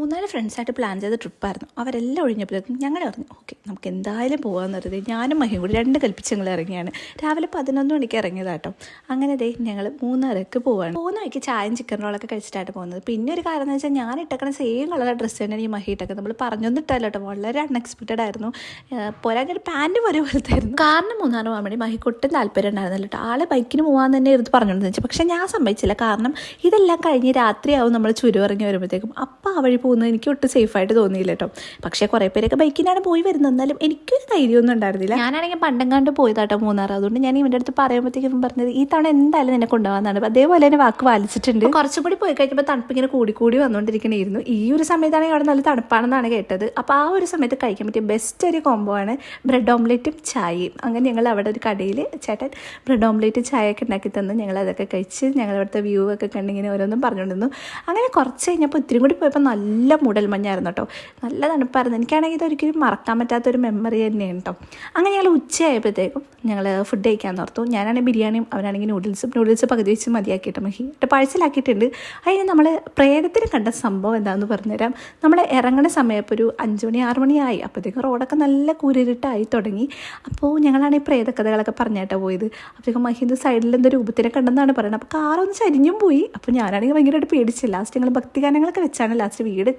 മൂന്നാൽ ഫ്രണ്ട്സായിട്ട് plan ചെയ്ത ട്രിപ്പായിരുന്നു. അവരെല്ലാം ഒഴിഞ്ഞപ്പോഴേക്കും ഞങ്ങൾ പറഞ്ഞു ഓക്കെ നമുക്ക് എന്തായാലും പോകാമെന്ന് പറഞ്ഞത് ഞാനും മഹിയും കൂടി രണ്ട് കൽപ്പിച്ച് ഞങ്ങൾ ഇറങ്ങിയാണ്. രാവിലെ പതിനൊന്ന് മണിക്ക് ഇറങ്ങിയതാട്ടോ അങ്ങനെ ദേ ഞങ്ങൾ മൂന്നാറേക്ക് പോവാണ്. പോകുന്ന വഴിക്ക് ചായയും ചിക്കൻ റോളൊക്കെ കഴിച്ചിട്ടായിട്ട് പോകുന്നത്. പിന്നെ ഒരു കാര്യം എന്ന് വെച്ചാൽ ഞാൻ ഇട്ടക്കണ സെയിം കളർ ഡ്രസ്സ് തന്നെയാണ് ഈ മഹി ഇട്ടൊക്കെ നമ്മൾ പറഞ്ഞൊന്നും ഇട്ടല്ല കേട്ടോ വളരെ അൺഎക്സ്പെക്റ്റഡ് ആയിരുന്നു. പോരാഞ്ഞൊരു പാന്റ് പോലെ പോലത്തെ ആയിരുന്നു കാരണം മൂന്നാറ് പോകാൻ വേണ്ടി മഹിക്ക് ഒട്ടും താല്പര്യം ഉണ്ടായിരുന്നില്ല കേട്ടോ ആളെ ബൈക്കിന് പോകാൻ തന്നെ ഇരുന്ന് പറഞ്ഞോണ്ടെന്ന് വെച്ചാൽ പക്ഷേ ഞാൻ സമ്മതിച്ചില്ല. കാരണം ഇതെല്ലാം കഴിഞ്ഞ് രാത്രിയാവും നമ്മൾ ചുരു ഇറങ്ങി വരുമ്പോഴത്തേക്കും. അപ്പം ആ വഴി പോകുന്നത് എനിക്ക് ഒട്ടും സേഫായിട്ട് തോന്നിയില്ല കേട്ടോ പക്ഷേ കുറേ പേരൊക്കെ ബൈക്കിനാണ് പോയി വരുന്നത്. എന്നാലും എനിക്കൊരു ധൈര്യമൊന്നും ഉണ്ടായിരുന്നില്ല. ഞാനാണെങ്കിൽ പണ്ടങ്ങാണ്ട് പോയതാട്ടോ മൂന്നാർ അതുകൊണ്ട് ഞാൻ ഇവന്റെ അടുത്ത് പറയുമ്പോഴത്തേക്കും പറഞ്ഞത് ഈ തവണ എന്തായാലും നിന്നെ കൊണ്ടുപോകാന്നാണ്. അതേപോലെ തന്നെ വാക്ക് പാലിച്ചിട്ടുണ്ട്. കുറച്ചും കൂടി പോയി കഴിഞ്ഞപ്പോൾ തണുപ്പ് ഇങ്ങനെ കൂടി കൂടി വന്നുകൊണ്ടിരിക്കണമായിരുന്നു ഈ ഒരു സമയത്താണെങ്കിൽ അവിടെ നല്ല തണുപ്പാണെന്നാണ് കേട്ടത്. അപ്പോൾ ആ ഒരു സമയത്ത് കഴിക്കാൻ പറ്റിയ ബെസ്റ്റ് ഒരു കോംബോ ആണ് ബ്രെഡ് ഓംലെറ്റും ചായയും. അങ്ങനെ ഞങ്ങൾ അവിടെ ഒരു കടയിൽ ചേട്ടൻ ബ്രെഡ് ഓംലെറ്റ് ചായയൊക്കെ ഒക്കെ ഉണ്ടാക്കി തന്ന്. ഞങ്ങൾ അതൊക്കെ കഴിച്ച് ഞങ്ങൾ അവിടുത്തെ വ്യൂ ഒക്കെ കണ്ടിങ്ങനെ ഓരോന്നും പറഞ്ഞുകൊണ്ടിരുന്നു. അങ്ങനെ കുറച്ച് കഴിഞ്ഞപ്പോൾ ഇത്തിരി കൂടി പോയപ്പോൾ നല്ല മൂടൽ മഞ്ഞായിരുന്നു കേട്ടോ നല്ല തണുപ്പായിരുന്നു. എനിക്കാണെങ്കിൽ ഇതൊരിക്കലും മറക്കാൻ പറ്റാത്തൊരു മെമ്മറി തന്നെയാണ് കേട്ടോ അങ്ങനെ ഞങ്ങൾ ഉച്ചയായപ്പോഴത്തേക്കും ഞങ്ങൾ ഫുഡ് കഴിക്കാൻ ഓർത്തു ഞാനാണെങ്കിൽ ബിരിയാണിയും അവനാണെങ്കിൽ നൂഡിൽസും നൂഡിൽസ് പകുതി വെച്ച് മതിയാക്കിയിട്ട് മഹി. പാഴ്സലാക്കിയിട്ടുണ്ട്. അതിന് നമ്മൾ പ്രേതത്തിന് കണ്ട സംഭവം എന്താണെന്ന് പറഞ്ഞുതരാം. നമ്മൾ ഇറങ്ങണ സമയം ഇപ്പോൾ ഒരു അഞ്ച് മണി ആറ് മണിയായി അപ്പോഴത്തേക്കും റോഡൊക്കെ നല്ല കൂരിരുട്ടായി തുടങ്ങി. അപ്പോൾ ഞങ്ങളാണ് ഈ പ്രേതകഥകളൊക്കെ പറഞ്ഞായിട്ടാണ് പോയത്. അപ്പോഴത്തേക്കും മഹിന്ദ് സൈഡിൽ എന്തോ രൂപത്തിനെ കണ്ടെന്നാണ് പറയുന്നത്. അപ്പോൾ കാറൊന്ന് ചരിഞ്ഞും പോയി. അപ്പോൾ ഞാനാണെങ്കിൽ ഭയങ്കരമായിട്ട് പേടിച്ചില്ല ലാസ്റ്റ് ഞങ്ങൾ ഭക്തിഗാനങ്ങളൊക്കെ വെച്ചാണ് ലാസ്റ്റ് വീട് എത്തിച്ചത്